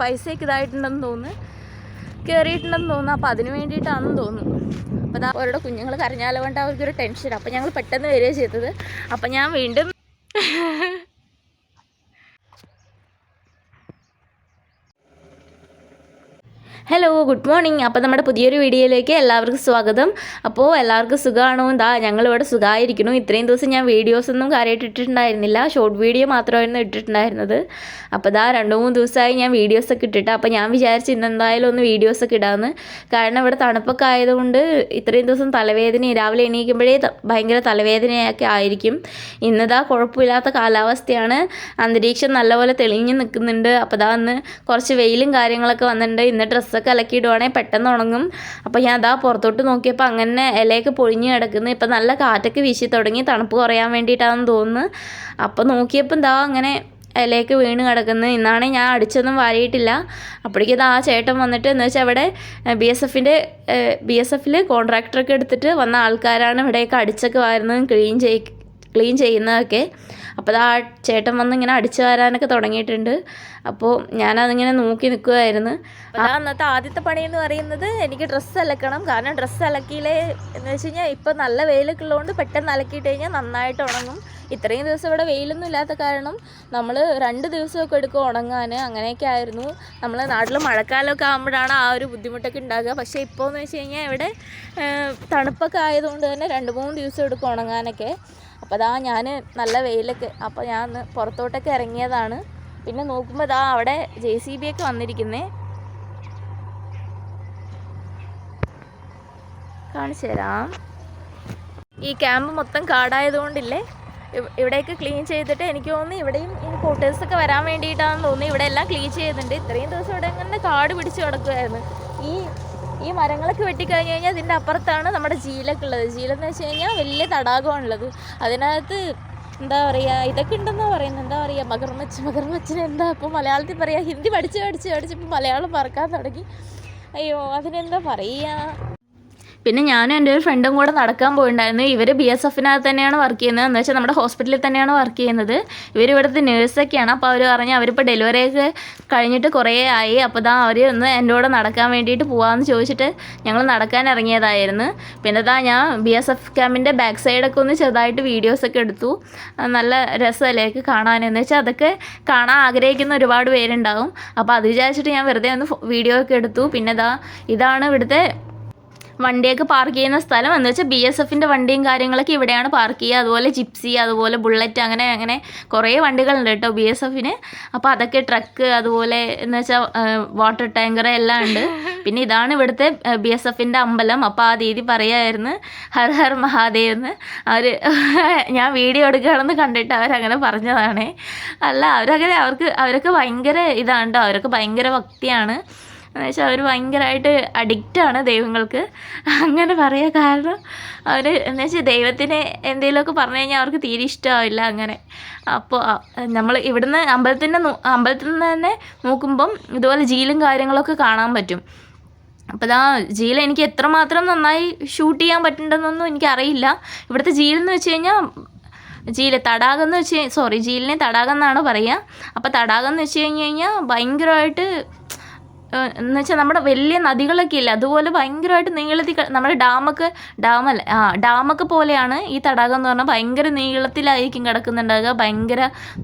പൈസയൊക്കെ ഇതായിട്ടുണ്ടെന്ന് തോന്നുന്നു. കയറിയിട്ടുണ്ടെന്ന് തോന്നുന്നു. അപ്പോൾ അതിന് വേണ്ടിയിട്ടാണെന്ന് തോന്നുന്നു. അപ്പോൾ അവരുടെ കുഞ്ഞുങ്ങൾ കരഞ്ഞാലോണ്ട് അവർക്കൊരു ടെൻഷൻ അപ്പോൾ ഞങ്ങൾ പെട്ടെന്ന് വരിക ചെയ്തത്. അപ്പോൾ ഞാൻ വീണ്ടും ഹലോ ഗുഡ് മോർണിംഗ് അപ്പോൾ നമ്മുടെ പുതിയൊരു വീഡിയോയിലേക്ക് എല്ലാവർക്കും സ്വാഗതം. അപ്പോൾ എല്ലാവർക്കും സുഖമാണോ എന്താ ഞങ്ങളിവിടെ സുഖമായിരിക്കുന്നു ഇത്രയും ദിവസം ഞാൻ വീഡിയോസൊന്നും കാര്യമായിട്ട് ഇട്ടിട്ടുണ്ടായിരുന്നില്ല. ഷോർട്ട് വീഡിയോ മാത്രമായിരുന്നു ഇട്ടിട്ടുണ്ടായിരുന്നത്. അപ്പോൾ ഇതാ രണ്ട് മൂന്ന് ദിവസമായി ഞാൻ വീഡിയോസൊക്കെ ഇട്ടിട്ട്. അപ്പോൾ ഞാൻ വിചാരിച്ചു ഇന്നെന്തായാലും ഒന്ന് വീഡിയോസൊക്കെ ഇടാമെന്ന് കാരണം ഇവിടെ തണുപ്പൊക്കെ ആയതുകൊണ്ട് ഇത്രയും ദിവസം തലവേദന രാവിലെ എണീക്കുമ്പോഴേ ഭയങ്കര തലവേദനയൊക്കെ ആയിരിക്കും. ഇന്നിതാ കുഴപ്പമില്ലാത്ത കാലാവസ്ഥയാണ്. അന്തരീക്ഷം നല്ലപോലെ തെളിഞ്ഞ് നിൽക്കുന്നുണ്ട്. അപ്പോൾ ഇതാ കുറച്ച് വെയിലും കാര്യങ്ങളൊക്കെ വന്നിട്ടുണ്ട്. ഇന്ന് ഡ്രസ്സൊക്കെ അലക്കിയിടുവാണെങ്കിൽ പെട്ടെന്ന് ഉണങ്ങും. അപ്പോൾ ഞാൻ അതാ പുറത്തോട്ട് നോക്കിയപ്പോൾ അങ്ങനെ ഇലയൊക്കെ പൊഴിഞ്ഞ് കിടക്കുന്നു. ഇപ്പം നല്ല കാറ്റൊക്കെ വീശി തുടങ്ങി. തണുപ്പ് കുറയാൻ വേണ്ടിയിട്ടാണെന്ന് തോന്നുന്നു. അപ്പോൾ നോക്കിയപ്പോൾ എന്താ അങ്ങനെ ഇലയൊക്കെ വീണ് കിടക്കുന്നത് ഇന്നാണെങ്കിൽ ഞാൻ അടിച്ചൊന്നും വാരിയിട്ടില്ല. അപ്പോഴേക്കും ആ ചേട്ടൻ വന്നിട്ട് എന്ന് വെച്ചാൽ അവിടെ ബി എസ് എഫിന്റെ ബി എസ് എഫിൽ കോൺട്രാക്ടറൊക്കെ എടുത്തിട്ട് വന്ന ആൾക്കാരാണ് ഇവിടെയൊക്കെ അടിച്ചൊക്കെ വാരുന്നതും ക്ലീൻ ചെയ് ക്ലീൻ ചെയ്യുന്നതൊക്കെ. അപ്പോൾ ആ ചേട്ടൻ വന്ന് ഇങ്ങനെ അടിച്ചു വരാനൊക്കെ തുടങ്ങിയിട്ടുണ്ട്. അപ്പോൾ ഞാനതിങ്ങനെ നോക്കി നിൽക്കുമായിരുന്നു ആ അന്നത്തെ ആദ്യത്തെ പണി എന്ന് പറയുന്നത് എനിക്ക് ഡ്രസ്സ് അലക്കണം. കാരണം ഡ്രസ്സ് അലക്കിയിലേ എന്ന് വെച്ച് കഴിഞ്ഞാൽ ഇപ്പം നല്ല വെയിലൊക്കെ ഉള്ളതുകൊണ്ട് പെട്ടെന്ന് അലക്കിയിട്ട് കഴിഞ്ഞാൽ നന്നായിട്ട് ഉണങ്ങും. ഇത്രയും ദിവസം ഇവിടെ വെയിലൊന്നും ഇല്ലാത്ത കാരണം നമ്മൾ രണ്ട് ദിവസമൊക്കെ എടുക്കും ഉണങ്ങാൻ. അങ്ങനെയൊക്കെ ആയിരുന്നു. നമ്മൾ നാട്ടിൽ മഴക്കാലമൊക്കെ ആകുമ്പോഴാണ് ആ ഒരു ബുദ്ധിമുട്ടൊക്കെ ഉണ്ടാകുക. പക്ഷേ ഇപ്പോൾ എന്ന് വെച്ച് കഴിഞ്ഞാൽ ഇവിടെ തണുപ്പൊക്കെ ആയതുകൊണ്ട് തന്നെ രണ്ട് മൂന്ന് ദിവസം എടുക്കും ഉണങ്ങാനൊക്കെ. അപ്പോൾ അതാ ഞാൻ നല്ല വെയിലൊക്കെ അപ്പോൾ ഞാൻ പുറത്തോട്ടൊക്കെ ഇറങ്ങിയതാണ്. പിന്നെ നോക്കുമ്പോൾ ഇതാ അവിടെ ജെ സി ബി ഒക്കെ വന്നിരിക്കുന്നേ. കാണിച്ചു തരാം. ഈ ക്യാമ്പ് മൊത്തം കാടായതുകൊണ്ടില്ലേ? ഇവ- ഇവിടെയൊക്കെ ക്ലീൻ ചെയ്തിട്ട് എനിക്ക് തോന്നുന്നു ഇവിടെയും ഇനി ഫോട്ടോസൊക്കെ വരാൻ വേണ്ടിയിട്ടാണെന്ന് തോന്നുന്നു. ഇവിടെ എല്ലാം ക്ലീൻ ചെയ്യുന്നുണ്ട്. ഇത്രയും ദിവസം ഇവിടെ ഇങ്ങനെ കാട് പിടിച്ച് കിടക്കുമായിരുന്നു ഈ ഈ മരങ്ങളൊക്കെ വെട്ടിക്കഴിഞ്ഞ് കഴിഞ്ഞാൽ ഇതിന്റെ അപ്പുറത്താണ് നമ്മുടെ ജീലൊക്കെ ഉള്ളത്. ജീലെന്ന് വെച്ച് കഴിഞ്ഞാൽ വലിയ തടാകമാണുള്ളത് അതിനകത്ത് എന്താ പറയുക ഇതൊക്കെ ഉണ്ടെന്നാണ് പറയുന്നത്? എന്താ പറയുക മകർമച്ച് മകർമച്ചിന് എന്താ ഇപ്പോൾ മലയാളത്തിൽ പറയുക ഹിന്ദി പഠിച്ച് പഠിച്ച് പഠിച്ചപ്പോൾ മലയാളം മറക്കാൻ തുടങ്ങി. അയ്യോ അതിനെന്താ പറയുക പിന്നെ ഞാനും എന്റെ ഒരു ഫ്രണ്ടും കൂടെ നടക്കാൻ പോയിട്ടുണ്ടായിരുന്നു ഇവർ ബി എസ് എഫിനകത്ത് തന്നെയാണ് വർക്ക് ചെയ്യുന്നത്. എന്ന് വെച്ചാൽ നമ്മുടെ ഹോസ്പിറ്റലിൽ തന്നെയാണ് വർക്ക് ചെയ്യുന്നത്. ഇവർ ഇവിടുത്തെ നേഴ്സൊക്കെയാണ് അപ്പോൾ അവർ പറഞ്ഞ് അവരിപ്പോൾ ഡെലിവറി ഒക്കെ കഴിഞ്ഞിട്ട് കുറേ ആയി. അപ്പോൾ ദാ അവർ ഒന്ന് എന്റെ കൂടെ നടക്കാൻ വേണ്ടിയിട്ട് പോകാമെന്ന് ചോദിച്ചിട്ട് ഞങ്ങൾ നടക്കാൻ ഇറങ്ങിയതായിരുന്നു. പിന്നെ ദാ ഞാൻ ബി എസ് എഫ് ക്യാമ്പിന്റെ ബാക്ക് സൈഡൊക്കെ ഒന്ന് ചെറുതായിട്ട് വീഡിയോസൊക്കെ എടുത്തു. നല്ല രസമല്ലേ കാണാനെന്ന് വെച്ചാൽ അതൊക്കെ കാണാൻ ആഗ്രഹിക്കുന്ന ഒരുപാട് പേരുണ്ടാവും. അപ്പോൾ അത് വിചാരിച്ചിട്ട് ഞാൻ വെറുതെ ഒന്ന് വീഡിയോ ഒക്കെ എടുത്തു. പിന്നെ ദാ ഇതാണ് ഇവിടുത്തെ വണ്ടിയൊക്കെ പാർക്ക് ചെയ്യുന്ന സ്ഥലം. എന്ന് വെച്ചാൽ ബി എസ് എഫിന്റെ വണ്ടിയും കാര്യങ്ങളൊക്കെ ഇവിടെയാണ് പാർക്ക് ചെയ്യുക. അതുപോലെ ജിപ്സി അതുപോലെ ബുള്ളറ്റ് അങ്ങനെ അങ്ങനെ കുറേ വണ്ടികളുണ്ട് കേട്ടോ ബി എസ് എഫിന് അപ്പോൾ അതൊക്കെ ട്രക്ക് അതുപോലെ എന്ന് വെച്ചാൽ വാട്ടർ ടാങ്കർ എല്ലാം ഉണ്ട്. പിന്നെ ഇതാണ് ഇവിടുത്തെ ബി എസ് എഫിന്റെ അമ്പലം. അപ്പോൾ ആ ദീദി പറയായിരുന്നു. ഹർ ഹർ മഹാദേവ് എന്ന്. അവർ ഞാൻ വീഡിയോ എടുക്കുകയാണെന്ന് കണ്ടിട്ട് അവരങ്ങനെ പറഞ്ഞതാണേ. അല്ല അവരങ്ങനെ അവർക്ക് അവരൊക്കെ ഭയങ്കര ഇതാണ് കേട്ടോ. അവരൊക്കെ ഭയങ്കര ഭക്തിയാണ്. എന്ന് വെച്ചാൽ അവർ ഭയങ്കരമായിട്ട് അഡിക്റ്റാണ് ദൈവങ്ങൾക്ക്. അങ്ങനെ പറയാൻ കാരണം അവർ എന്ന് വെച്ചാൽ ദൈവത്തിന് എന്തെങ്കിലുമൊക്കെ പറഞ്ഞു കഴിഞ്ഞാൽ അവർക്ക് തീരെ ഇഷ്ടമാവില്ല അങ്ങനെ. അപ്പോൾ നമ്മൾ ഇവിടുന്ന് അമ്പലത്തിന്റെ അമ്പലത്തിൽ നിന്ന് തന്നെ നോക്കുമ്പം ഇതുപോലെ ജീലും കാര്യങ്ങളൊക്കെ കാണാൻ പറ്റും. അപ്പോൾ ആ ജീല എനിക്ക് എത്രമാത്രം നന്നായി ഷൂട്ട് ചെയ്യാൻ പറ്റുന്നുണ്ടെന്നൊന്നും എനിക്കറിയില്ല. ഇവിടുത്തെ ജീലെന്ന് വെച്ച് കഴിഞ്ഞാൽ ജീല തടാകം എന്ന് വെച്ച് സോറി ജീലിനെ തടാകം എന്നാണ് പറയുക. അപ്പോൾ തടാകം എന്ന് വെച്ച് കഴിഞ്ഞ് കഴിഞ്ഞാൽ ഭയങ്കരമായിട്ട് എന്ന് വെച്ചാൽ നമ്മുടെ വലിയ നദികളൊക്കെ ഇല്ല? അതുപോലെ ഭയങ്കരമായിട്ട് നീളത്തിൽ നമ്മുടെ ഡാമൊക്കെ ഡാമല്ല ആ ഡാമൊക്കെ പോലെയാണ് ഈ തടാകം എന്ന് പറഞ്ഞാൽ ഭയങ്കര നീളത്തിലായിരിക്കും കിടക്കുന്നുണ്ടാകുക ഭയങ്കര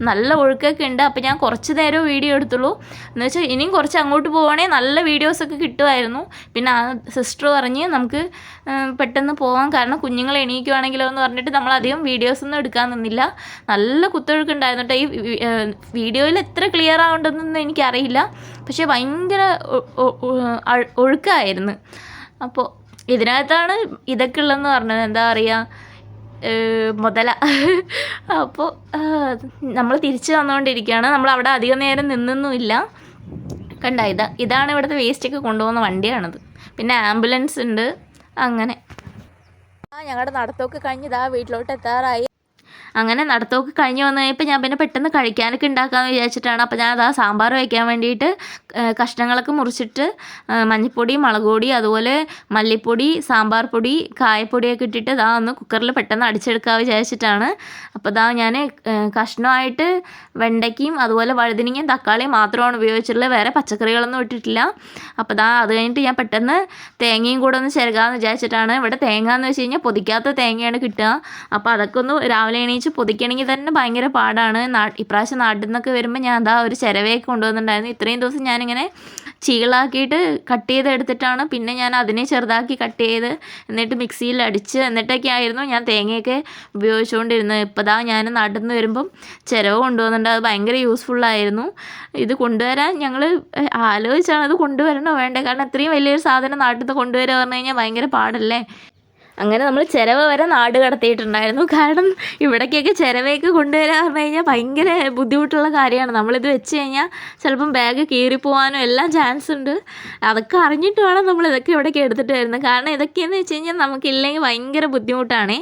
നല്ല ഒഴുക്കൊക്കെ ഉണ്ട്. അപ്പോൾ ഞാൻ കുറച്ച് നേരം വീഡിയോ എടുത്തുള്ളൂ. എന്ന് വെച്ചാൽ ഇനിയും കുറച്ച് അങ്ങോട്ട് പോവുകയാണെങ്കിൽ നല്ല വീഡിയോസൊക്കെ കിട്ടുമായിരുന്നു പിന്നെ ആ സിസ്റ്റർ പറഞ്ഞ് നമുക്ക് പെട്ടെന്ന് പോകാം കാരണം കുഞ്ഞുങ്ങൾ എണീക്കുവാണെങ്കിലോ എന്ന് പറഞ്ഞിട്ട് നമ്മൾ അധികം വീഡിയോസൊന്നും എടുക്കാൻ നിന്നില്ല. നല്ല കുത്തൊഴുക്കുണ്ടായിരുന്നു കേട്ടോ. ഈ വീഡിയോയിൽ എത്ര ക്ലിയർ ആവുണ്ടെന്നൊന്നും എനിക്കറിയില്ല. പക്ഷേ ഭയങ്കര ഒഴുക്കായിരുന്നു. അപ്പോൾ ഇതിനകത്താണ് ഇതൊക്കെ ഉള്ളതെന്ന് പറഞ്ഞത്. എന്താ പറയുക മുതല. അപ്പോൾ നമ്മൾ തിരിച്ചു വന്നുകൊണ്ടിരിക്കുകയാണ് നമ്മൾ അവിടെ അധികം നേരം നിന്നൊന്നുമില്ല. കണ്ട ഇതാ ഇതാണ് ഇവിടുത്തെ വേസ്റ്റൊക്കെ കൊണ്ടുപോകുന്ന വണ്ടിയാണത്. പിന്നെ ആംബുലൻസ് ഉണ്ട്. അങ്ങനെ. ആ ഞങ്ങളുടെ നടത്തമൊക്കെ കഴിഞ്ഞ് ഇതാ വീട്ടിലോട്ട് എത്താറായി. അങ്ങനെ നടത്തമൊക്കെ കഴിഞ്ഞ് വന്നു കഴിഞ്ഞപ്പോൾ ഞാൻ പിന്നെ പെട്ടെന്ന് കഴിക്കാനൊക്കെ ഉണ്ടാക്കാമെന്ന് വിചാരിച്ചിട്ടാണ്. അപ്പോൾ ഞാൻ അതാ സാമ്പാർ വയ്ക്കാൻ വേണ്ടിയിട്ട് കഷ്ണങ്ങളൊക്കെ മുറിച്ചിട്ട് മഞ്ഞൾപ്പൊടി മുളക് പൊടി അതുപോലെ മല്ലിപ്പൊടി സാമ്പാർ പൊടി കായപ്പൊടിയൊക്കെ ഇട്ടിട്ട് ഇതാ ഒന്ന് കുക്കറിൽ പെട്ടെന്ന് അടിച്ചെടുക്കാൻ വിചാരിച്ചിട്ടാണ്. അപ്പോൾ ഇതാ ഞാൻ കഷ്ണമായിട്ട് വെണ്ടയ്ക്കയും അതുപോലെ വഴുതനങ്ങയും തക്കാളിയും മാത്രമാണ് ഉപയോഗിച്ചിട്ടുള്ളത്. വേറെ പച്ചക്കറികളൊന്നും ഇട്ടിട്ടില്ല. അപ്പോൾ ഇതാ അത് കഴിഞ്ഞിട്ട് ഞാൻ പെട്ടെന്ന് തേങ്ങയും കൂടെ ഒന്ന് ചിരകാമെന്ന് വിചാരിച്ചിട്ടാണ്. ഇവിടെ തേങ്ങ എന്ന് വെച്ച് കഴിഞ്ഞാൽ പൊതിക്കാത്ത തേങ്ങയാണ് കിട്ടുക. അപ്പോൾ അതൊക്കെ ഒന്ന് രാവിലെ പൊതിക്കണമെങ്കിൽ തന്നെ ഭയങ്കര പാടാണ്. നാ ഇപ്രാവശ്യം നാട്ടിൽ നിന്നൊക്കെ വരുമ്പോൾ ഞാൻ അതാ ഒരു ചിരവയൊക്കെ കൊണ്ടുവന്നിട്ടുണ്ടായിരുന്നു. ഇത്രയും ദിവസം ഞാനിങ്ങനെ ചീളാക്കിയിട്ട് കട്ട് ചെയ്ത് എടുത്തിട്ടാണ് പിന്നെ ഞാൻ അതിനെ ചെറുതാക്കി കട്ട് ചെയ്ത് എന്നിട്ട് മിക്സിയിൽ അടിച്ച് എന്നിട്ടൊക്കെ ആയിരുന്നു ഞാൻ തേങ്ങയൊക്കെ ഉപയോഗിച്ചുകൊണ്ടിരുന്നത്. ഇപ്പോൾ ദാ ഞാൻ നാട്ടിൽ നിന്ന് വരുമ്പം ചിരവ് കൊണ്ടുവന്നിട്ടുണ്ട്. അത് ഭയങ്കര യൂസ്ഫുള്ളായിരുന്നു ഇത് കൊണ്ടുവരാൻ ഞങ്ങൾ ആലോചിച്ചാണ് അത് കൊണ്ടുവരണോ വേണ്ടേ? കാരണം ഇത്രയും വലിയൊരു സാധനം നാട്ടിൽ നിന്ന് കൊണ്ടുവരിക പറഞ്ഞു കഴിഞ്ഞാൽ ഭയങ്കര പാടല്ലേ? അങ്ങനെ നമ്മൾ ചിരവ വരെ നാട് കടത്തിയിട്ടുണ്ടായിരുന്നു. കാരണം ഇവിടേക്കൊക്കെ ചിരവയൊക്കെ കൊണ്ടുവരാൻ പറഞ്ഞു കഴിഞ്ഞാൽ ഭയങ്കര ബുദ്ധിമുട്ടുള്ള കാര്യമാണ്. നമ്മളിത് വെച്ച് കഴിഞ്ഞാൽ ചിലപ്പം ബാഗ് കീറിപ്പോവാനും എല്ലാം ചാൻസ് ഉണ്ട്. അതൊക്കെ അറിഞ്ഞിട്ട് വേണം നമ്മൾ ഇതൊക്കെ ഇവിടേക്ക് എടുത്തിട്ട് വരുന്നത്. കാരണം ഇതൊക്കെയെന്ന് വെച്ച് കഴിഞ്ഞാൽ നമുക്കില്ലെങ്കിൽ ഭയങ്കര ബുദ്ധിമുട്ടാണേ.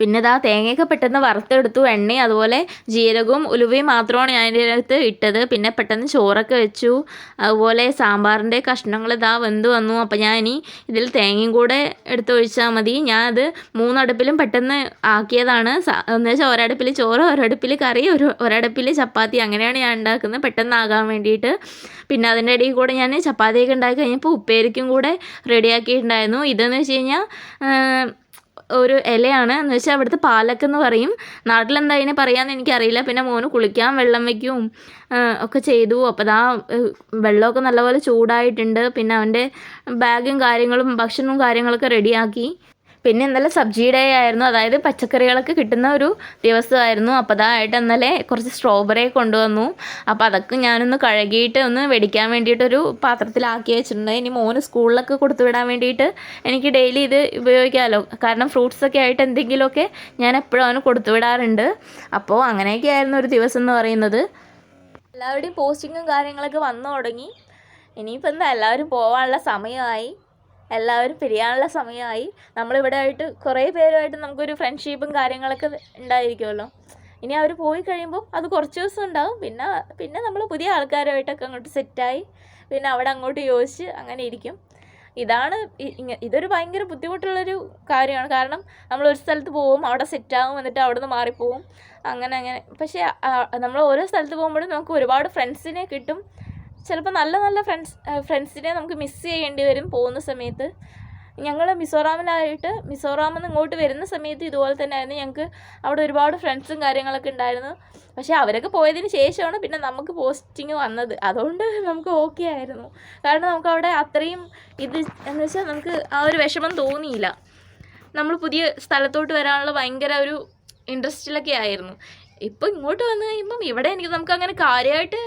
പിന്നെ ഇതാ തേങ്ങയൊക്കെ പെട്ടെന്ന് വറുത്തെടുത്തു. എണ്ണയും അതുപോലെ ജീരകവും ഉലുവയും മാത്രമാണ് ഞാൻ ഇതിന്റെ അകത്ത് ഇട്ടത്. പിന്നെ പെട്ടെന്ന് ചോറൊക്കെ വെച്ചു. അതുപോലെ സാമ്പാറിന്റെ കഷ്ണങ്ങൾ ഇതാ വെന്ത് വന്നു. അപ്പോൾ ഞാൻ ഇനി ഇതിൽ തേങ്ങയും കൂടെ എടുത്ത് ഒഴിച്ചാൽ മതി. അത് മൂന്നടുപ്പിലും പെട്ടെന്ന് ആക്കിയതാണ്. എന്ന് വെച്ചാൽ ഒരടുപ്പിൽ ചോറ് ഒരടുപ്പിൽ കറി ഒരു ഒരടുപ്പിൽ ചപ്പാത്തി. അങ്ങനെയാണ് ഞാൻ ഉണ്ടാക്കുന്നത് പെട്ടെന്നാകാൻ വേണ്ടിയിട്ട്. പിന്നെ അതിന്റെ ഇടയിൽ കൂടെ ഞാൻ ചപ്പാത്തിയൊക്കെ ഉണ്ടാക്കി കഴിഞ്ഞപ്പോൾ ഉപ്പേരിക്കും കൂടെ റെഡിയാക്കിയിട്ടുണ്ടായിരുന്നു. ഇതെന്ന് വെച്ച് കഴിഞ്ഞാൽ ഒരു ഇലയാണ് എന്ന് വെച്ചാൽ അവിടുത്തെ പാലക്ക് എന്ന് പറയും. നാട്ടിലെന്താ അതിനെ പറയാമെന്ന് എനിക്കറിയില്ല. പിന്നെ മോന് കുളിക്കാൻ വെള്ളം വയ്ക്കും ഒക്കെ ചെയ്തു. അപ്പോൾ ഏഹ്, വെള്ളമൊക്കെ നല്ലപോലെ ചൂടായിട്ടുണ്ട്. പിന്നെ അവന്റെ ബാഗും കാര്യങ്ങളും ഭക്ഷണവും കാര്യങ്ങളൊക്കെ റെഡിയാക്കി പിന്നെ ഇന്നലെ സബ്ജി ഡേ ആയിരുന്നു. അതായത് പച്ചക്കറികളൊക്കെ കിട്ടുന്ന ഒരു ദിവസമായിരുന്നു. അപ്പോൾ അതായിട്ട് ഇന്നലെ കുറച്ച് സ്ട്രോബെറി കൊണ്ടുവന്നു. അപ്പോൾ അതൊക്കെ ഞാനൊന്ന് കഴുകിയിട്ട് ഒന്ന് വെടിക്കാൻ വേണ്ടിയിട്ടൊരു പാത്രത്തിലാക്കി വെച്ചിട്ടുണ്ട്. ഇനി മോന് സ്കൂളിലൊക്കെ കൊടുത്തു വിടാൻ വേണ്ടിയിട്ട് എനിക്ക് ഡെയിലി ഇത് ഉപയോഗിക്കാമല്ലോ. കാരണം ഫ്രൂട്ട്സൊക്കെ ആയിട്ട് എന്തെങ്കിലുമൊക്കെ ഞാൻ എപ്പോഴും അവന് കൊടുത്തു വിടാറുണ്ട്. അപ്പോൾ അങ്ങനെയൊക്കെ ആയിരുന്നു ഒരു ദിവസം എന്ന് പറയുന്നത്. എല്ലാവരുടെയും പോസ്റ്റിങ്ങും കാര്യങ്ങളൊക്കെ വന്നു തുടങ്ങി. ഇനിയിപ്പോൾ എന്താ? എല്ലാവരും പോകാനുള്ള സമയമായി. എല്ലാവരും പിരിയാനുള്ള സമയമായി. നമ്മളിവിടെ ആയിട്ട് കുറേ പേരുമായിട്ട് നമുക്കൊരു ഫ്രണ്ട്ഷിപ്പും കാര്യങ്ങളൊക്കെ ഉണ്ടായിരിക്കുമല്ലോ. ഇനി അവർ പോയി കഴിയുമ്പോൾ അത് കുറച്ച് ദിവസം ഉണ്ടാവും. പിന്നെ പിന്നെ നമ്മൾ പുതിയ ആൾക്കാരുമായിട്ടൊക്കെ അങ്ങോട്ട് സെറ്റായി പിന്നെ അവിടെ അങ്ങോട്ട് യോജിച്ച് അങ്ങനെ ഇരിക്കും. ഇതാണ് ഇതൊരു ഭയങ്കര ബുദ്ധിമുട്ടുള്ളൊരു കാര്യമാണ്. കാരണം നമ്മൾ ഒരു സ്ഥലത്ത് പോവും അവിടെ സെറ്റാകും എന്നിട്ട് അവിടെ നിന്ന് മാറിപ്പോവും. അങ്ങനെ അങ്ങനെ. പക്ഷേ നമ്മൾ ഓരോ സ്ഥലത്ത് പോകുമ്പോഴും നമുക്ക് ഒരുപാട് ഫ്രണ്ട്സിനെ കിട്ടും. ചിലപ്പോൾ നല്ല നല്ല ഫ്രണ്ട്സ് ഫ്രണ്ട്സിനെ നമുക്ക് മിസ് ചെയ്യേണ്ടി വരും പോകുന്ന സമയത്ത്. ഞങ്ങൾ മിസോറാമിലായിട്ട് മിസോറാമിൽ നിന്ന് ഇങ്ങോട്ട് വരുന്ന സമയത്ത് ഇതുപോലെ തന്നെ ആയിരുന്നു ഞങ്ങൾക്ക് അവിടെ ഒരുപാട് ഫ്രണ്ട്സും കാര്യങ്ങളൊക്കെ ഉണ്ടായിരുന്നു. പക്ഷേ അവരൊക്കെ പോയതിന് ശേഷമാണ് പിന്നെ നമുക്ക് പോസ്റ്റിംഗ് വന്നത്. അതുകൊണ്ട് നമുക്ക് ഓക്കെ ആയിരുന്നു. കാരണം നമുക്ക് അവിടെ അത്രയും ഇത് എന്ന് വെച്ചാൽ നമുക്ക് ആ ഒരു വിഷമം തോന്നിയില്ല. നമ്മൾ പുതിയ സ്ഥലത്തോട്ട് വരാനുള്ള ഭയങ്കര ഒരു ഇൻട്രസ്റ്റിലൊക്കെ ആയിരുന്നു. ഇപ്പോൾ ഇങ്ങോട്ട് വന്നു കഴിയുമ്പം ഇവിടെ എനിക്ക് നമുക്ക് അങ്ങനെ കാര്യമായിട്ട്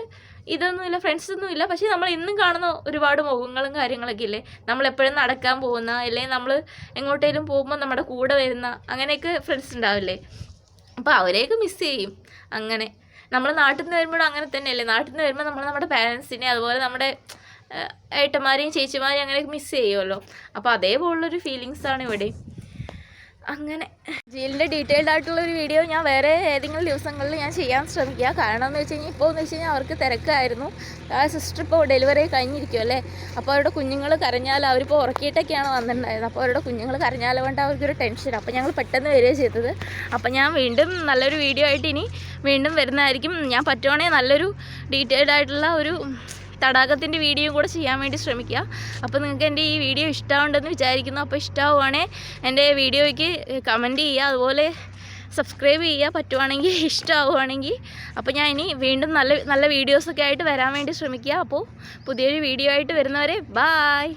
ഇതൊന്നുമില്ല ഫ്രണ്ട്സ് ഒന്നുമില്ല പക്ഷേ നമ്മൾ ഇന്നും കാണുന്ന ഒരുപാട് മുഖങ്ങളും കാര്യങ്ങളൊക്കെ ഇല്ലേ? നമ്മൾ എപ്പോഴും നടക്കാൻ പോകുന്ന അല്ലെങ്കിൽ നമ്മൾ എങ്ങോട്ടേലും പോകുമ്പോൾ നമ്മുടെ കൂടെ വരുന്ന അങ്ങനെയൊക്കെ ഫ്രണ്ട്സ് ഉണ്ടാവില്ലേ? അപ്പോൾ അവരെയൊക്കെ മിസ് ചെയ്യും. അങ്ങനെ. നമ്മൾ നാട്ടിൽ നിന്ന് വരുമ്പോഴും അങ്ങനെ തന്നെയല്ലേ? നാട്ടിൽ നിന്ന് വരുമ്പോൾ നമ്മൾ നമ്മുടെ പാരൻസിനെ അതുപോലെ നമ്മുടെ ഏട്ടന്മാരെയും ചേച്ചിമാരെയും അങ്ങനെയൊക്കെ മിസ് ചെയ്യുമല്ലോ അപ്പോൾ അതേപോലുള്ളൊരു ഫീലിങ്സാണ് ഇവിടെ. അങ്ങനെ ജീലിന്റെ ഡീറ്റെയിൽഡ് ആയിട്ടുള്ള ഒരു വീഡിയോ ഞാൻ വേറെ ഏതെങ്കിലും ദിവസങ്ങളിൽ ഞാൻ ചെയ്യാൻ ശ്രമിക്കുക. കാരണം എന്ന് വെച്ച് കഴിഞ്ഞാൽ ഇപ്പോൾ എന്ന് വെച്ച് കഴിഞ്ഞാൽ അവർക്ക് തിരക്കായിരുന്നു. ആ സിസ്റ്റർ ഇപ്പോൾ ഡെലിവറി കഴിഞ്ഞിരിക്കും അല്ലേ? അപ്പോൾ അവരുടെ കുഞ്ഞുങ്ങൾ കരഞ്ഞാൽ അവരിപ്പോൾ ഉറക്കിയിട്ടൊക്കെയാണ് വന്നിട്ടുണ്ടായിരുന്നത്. അപ്പോൾ അവരുടെ കുഞ്ഞുങ്ങൾ കരഞ്ഞാൽ കൊണ്ട് അവർക്കൊരു ടെൻഷൻ. അപ്പോൾ ഞങ്ങൾ പെട്ടെന്ന് വരിക ചെയ്തത്. അപ്പോൾ ഞാൻ വീണ്ടും നല്ലൊരു വീഡിയോ ആയിട്ട് ഇനി വീണ്ടും വരുന്നതായിരിക്കും. ഞാൻ പറ്റുവാണെങ്കിൽ നല്ലൊരു ഡീറ്റെയിൽഡ് ആയിട്ടുള്ള ഒരു തടാകത്തിന്റെ വീഡിയോ കൂടെ ചെയ്യാൻ വേണ്ടി ശ്രമിക്കുക. അപ്പോൾ നിങ്ങൾക്ക് എന്റെ ഈ വീഡിയോ ഇഷ്ടമുണ്ടെന്ന് വിചാരിക്കുന്നു. അപ്പോൾ ഇഷ്ടമാവുകയാണെങ്കിൽ എന്റെ വീഡിയോയ്ക്ക് കമന്റ് ചെയ്യുക. അതുപോലെ സബ്സ്ക്രൈബ് ചെയ്യുക. പറ്റുവാണെങ്കിൽ ഇഷ്ടമാവുകയാണെങ്കിൽ അപ്പോൾ ഞാൻ ഇനി വീണ്ടും നല്ല നല്ല വീഡിയോസൊക്കെ ആയിട്ട് വരാൻ വേണ്ടി ശ്രമിക്കുക. അപ്പോൾ പുതിയൊരു വീഡിയോ ആയിട്ട് വരുന്നവരെ ബായ്